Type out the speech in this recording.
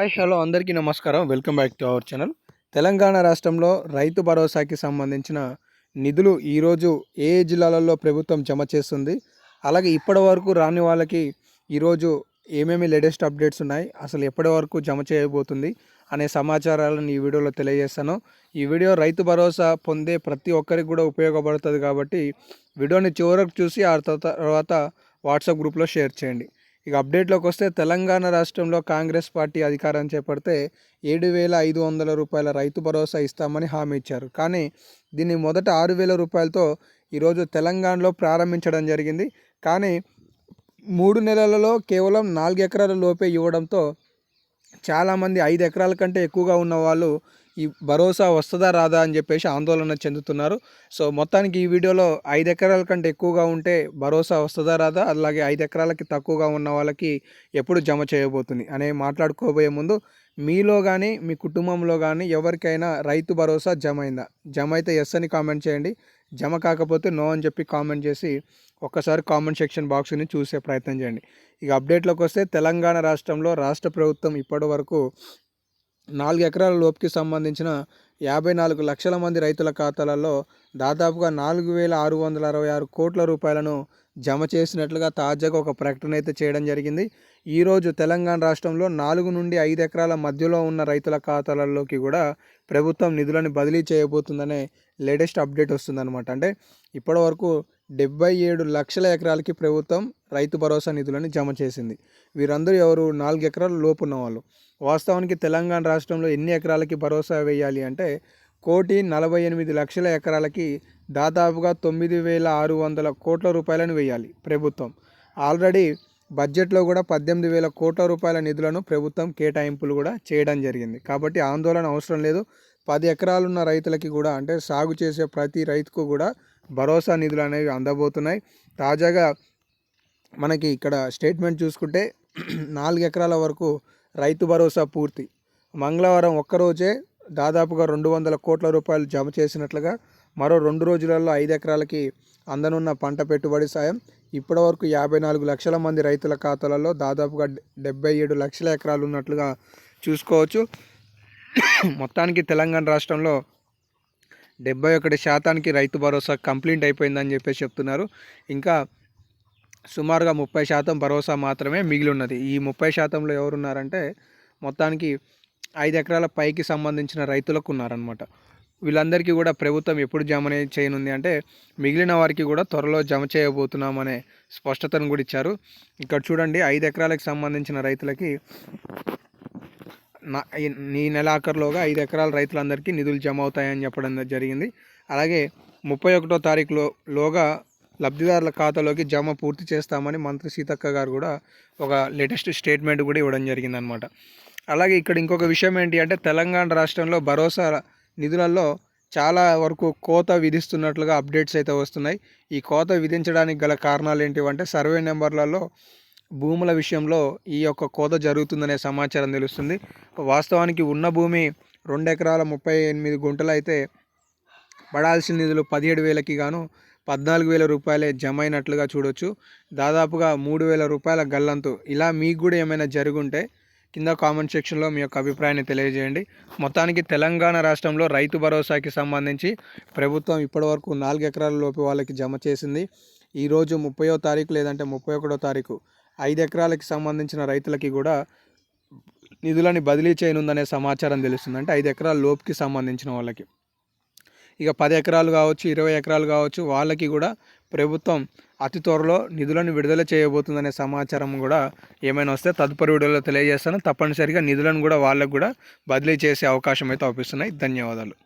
Hi hello అందరికీ నమస్కారం. Welcome back to our channel. Telangana రాష్ట్రంలో రైతు భరోసాకి సంబంధించిన నిధులు ఈరోజు ఏ జిల్లాలలో ప్రభుత్వం జమ చేస్తుంది? అలాగే ఇప్పటి వరకు రాని వాళ్ళకి ఈరోజు ఏమేమి లేటెస్ట్ అప్డేట్స్ ఉన్నాయి? అసలు ఎప్పటి వరకు జమ చేయబోతుంది? అనే సమాచారాలను ఈ వీడియోలో తెలియజేస్తాను. ఈ వీడియో రైతు భరోసా పొందే ప్రతి ఒక్కరికి కూడా ఉపయోగపడుతుంది కాబట్టి వీడియోని చివరకు చూసి ఆ తర్వాత వాట్సాప్ గ్రూప్లో షేర్ చేయండి. ఇక అప్డేట్లోకి వస్తే తెలంగాణ రాష్ట్రంలో కాంగ్రెస్ పార్టీ అధికారం చేపడితే ఏడు వేల ఐదు వందల రూపాయల రైతు భరోసా ఇస్తామని హామీ ఇచ్చారు. కానీ దీన్ని మొదట ఆరు వేల రూపాయలతో ఈరోజు తెలంగాణలో ప్రారంభించడం జరిగింది. కానీ మూడు నెలలలో కేవలం నాలుగు ఎకరాల లోపే ఇవ్వడంతో చాలామంది ఐదు ఎకరాల కంటే ఎక్కువగా ఉన్న వాళ్ళు ఈ భరోసా వస్తుందా రాదా అని చెప్పేసి ఆందోళన చెందుతున్నారు. సో మొత్తానికి ఈ వీడియోలో ఐదు ఎకరాల కంటే ఎక్కువగా ఉంటే భరోసా వస్తుందా రాదా? అలాగే ఐదు ఎకరాలకి తక్కువగా ఉన్న వాళ్ళకి ఎప్పుడు జమ చేయబోతుంది? అనే మాట్లాడుకోబోయే ముందు మీలో కానీ మీ కుటుంబంలో కానీ ఎవరికైనా రైతు భరోసా జమ అయిందా? జమ అయితే ఎస్ అని కామెంట్ చేయండి. జమ కాకపోతే నో అని చెప్పి కామెంట్ చేసి ఒక్కసారి కామెంట్ సెక్షన్ బాక్స్ని చూసే ప్రయత్నం చేయండి. ఇక అప్డేట్లోకి వస్తే తెలంగాణ రాష్ట్రంలో రాష్ట్ర ప్రభుత్వం ఇప్పటి వరకు నాలుగు ఎకరాల లోపుకి సంబంధించిన యాభై నాలుగు లక్షల మంది రైతుల ఖాతాలలో దాదాపుగా నాలుగు వేల ఆరు వందల అరవై ఆరు కోట్ల రూపాయలను జమ చేసినట్లుగా తాజాగా ఒక ప్రకటన అయితే చేయడం జరిగింది. ఈరోజు తెలంగాణ రాష్ట్రంలో నాలుగు నుండి ఐదు ఎకరాల మధ్యలో ఉన్న రైతుల ఖాతాలలోకి కూడా ప్రభుత్వం నిధులను బదిలీ చేయబోతుందనే లేటెస్ట్ అప్డేట్ వస్తుందన్నమాట. అంటే ఇప్పటివరకు డెబ్బై ఏడు లక్షల ఎకరాలకి ప్రభుత్వం రైతు భరోసా నిధులను జమ చేసింది. వీరందరూ ఎవరు? నాలుగు ఎకరాల లోపు ఉన్నవాళ్ళు. వాస్తవానికి తెలంగాణ రాష్ట్రంలో ఎన్ని ఎకరాలకి భరోసా వేయాలి అంటే కోటి నలభై ఎనిమిది లక్షల ఎకరాలకి దాదాపుగా తొమ్మిది వేల ఆరు వందల కోట్ల రూపాయలను వేయాలి ప్రభుత్వం. ఆల్రెడీ బడ్జెట్లో కూడా పద్దెనిమిది వేల కోట్ల రూపాయల నిధులను ప్రభుత్వం కేటాయింపులు కూడా చేయడం జరిగింది. కాబట్టి ఆందోళన అవసరం లేదు. పది ఎకరాలున్న రైతులకి కూడా అంటే సాగు చేసే ప్రతి రైతుకు కూడా భరోసా నిధులు అనేవి అందబోతున్నాయి. తాజాగా మనకి ఇక్కడ స్టేట్మెంట్ చూసుకుంటే నాలుగు ఎకరాల వరకు రైతు భరోసా పూర్తి. మంగళవారం ఒక్కరోజే దాదాపుగా రెండు వందల కోట్ల రూపాయలు జమ చేసినట్లుగా మరో రెండు రోజులలో ఐదు ఎకరాలకి అందనున్న పంట పెట్టుబడి సాయం ఇప్పటివరకు యాభై నాలుగు లక్షల మంది రైతుల ఖాతాలలో దాదాపుగా డెబ్బై ఏడు లక్షల ఎకరాలు ఉన్నట్లుగా చూసుకోవచ్చు. మొత్తానికి తెలంగాణ రాష్ట్రంలో డెబ్బై ఒకటి శాతానికి రైతు భరోసా కంప్లీట్ అయిపోయిందని చెప్పేసి చెప్తున్నారు. ఇంకా సుమారుగా ముప్పై శాతం భరోసా మాత్రమే మిగిలి ఉన్నది ఈ ముప్పై శాతంలో ఎవరున్నారంటే మొత్తానికి ఐదు ఎకరాల పైకి సంబంధించిన రైతులకు ఉన్నారనమాట వీళ్ళందరికీ కూడా ప్రభుత్వం ఎప్పుడు జమ చేయనుంది అంటే మిగిలిన వారికి కూడా త్వరలో జమ చేయబోతున్నామనే స్పష్టతను కూడా ఇచ్చారు. ఇక్కడ చూడండి ఐదు ఎకరాలకు సంబంధించిన రైతులకి ఈ నెలాఖరులోగా ఐదు ఎకరాల రైతులందరికీ నిధులు జమ అవుతాయని చెప్పడం జరిగింది. అలాగే ముప్పై ఒకటో తారీఖులో లోగా లబ్ధిదారుల ఖాతాలోకి జమ పూర్తి చేస్తామని మంత్రి సీతక్క గారు కూడా ఒక లేటెస్ట్ స్టేట్మెంట్ కూడా ఇవ్వడం జరిగిందనమాట. అలాగే ఇక్కడ ఇంకొక విషయం ఏంటి అంటే తెలంగాణ రాష్ట్రంలో భరోసా నిధులలో చాలా వరకు కోత విధిస్తున్నట్లుగా అప్డేట్స్ అయితే వస్తున్నాయి. ఈ కోత విధించడానికి గల కారణాలు ఏంటివంటే సర్వే నెంబర్లలో భూముల విషయంలో ఈ యొక్క కోత జరుగుతుందనే సమాచారం తెలుస్తుంది. వాస్తవానికి ఉన్న భూమి రెండు ఎకరాల ముప్పై ఎనిమిది గుంటలు అయితే పడాల్సిన నిధులు పదిహేడు వేలకి గాను పద్నాలుగు వేల రూపాయలే జమ అయినట్లుగా చూడొచ్చు. దాదాపుగా మూడు వేల రూపాయల గల్లంతు. ఇలా మీకు కూడా ఏమైనా జరుగుంటే కింద కామెంట్ సెక్షన్లో మీ యొక్క అభిప్రాయాన్ని తెలియజేయండి. మొత్తానికి తెలంగాణ రాష్ట్రంలో రైతు భరోసాకి సంబంధించి ప్రభుత్వం ఇప్పటివరకు నాలుగు ఎకరాల లోపు వాళ్ళకి జమ చేసింది. ఈరోజు ముప్పయో తారీఖు లేదంటే ముప్పై ఒకటో తారీఖు ఐదు ఎకరాలకి సంబంధించిన రైతులకి కూడా నిధులని బదిలీ చేయనుందనే సమాచారం తెలుస్తుంది. అంటే ఐదు ఎకరాల లోపుకి సంబంధించిన వాళ్ళకి. ఇక పది ఎకరాలు కావచ్చు ఇరవై ఎకరాలు కావచ్చు వాళ్ళకి కూడా ప్రభుత్వం అతి త్వరలో నిధులను విడుదల చేయబోతుందనే సమాచారం కూడా ఏమైనా వస్తే తదుపరి వీడియోలో తెలియజేస్తాను. తప్పనిసరిగా నిధులను కూడా వాళ్ళకు కూడా బదిలీ చేసే అవకాశం అయితే అవుపిస్తున్నాయి ధన్యవాదాలు.